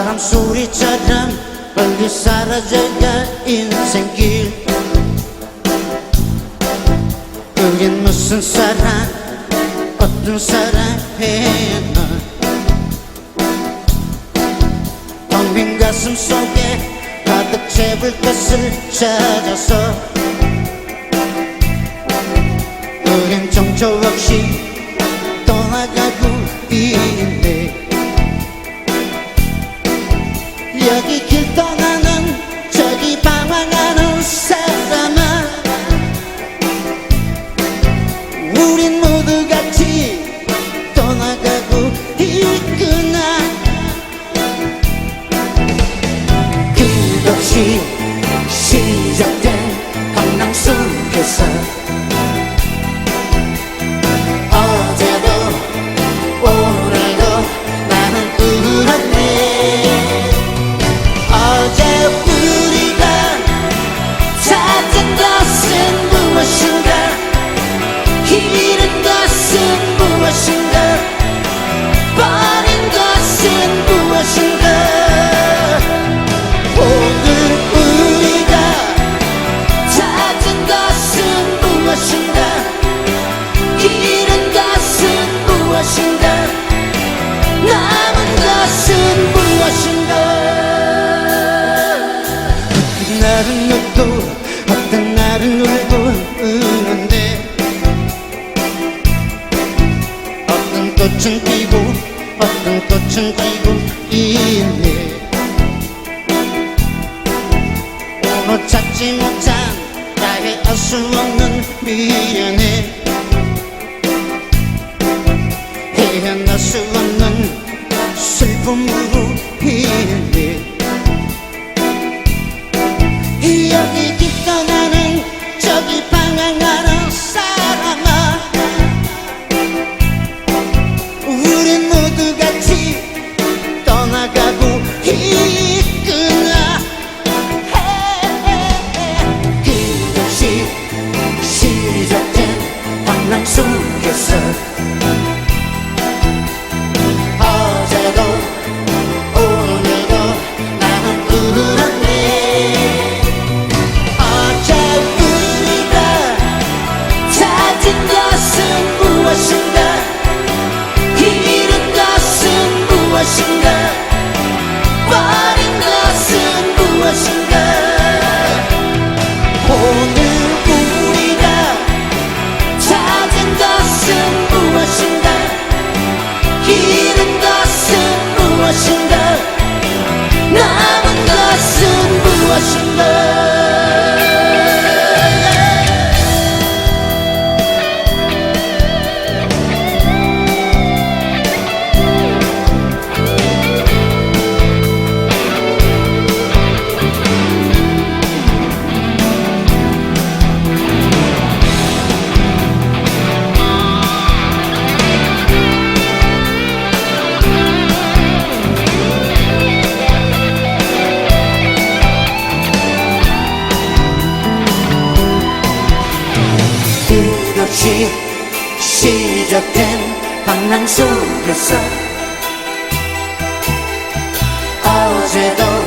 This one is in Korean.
바람 소리처럼 멀리 사라져가 인생길. 그게 무슨 사랑 어떤 사랑했나 텅빈 가슴 속에 가득 채울 것을 찾아서. 그린 정처 없이 떠나가고 같이 떠나가고 있구나. 끝없이 있니 오늘 찾지 못한 나의 어수없는 미련에 없이 시작된 방랑 속에서 어제도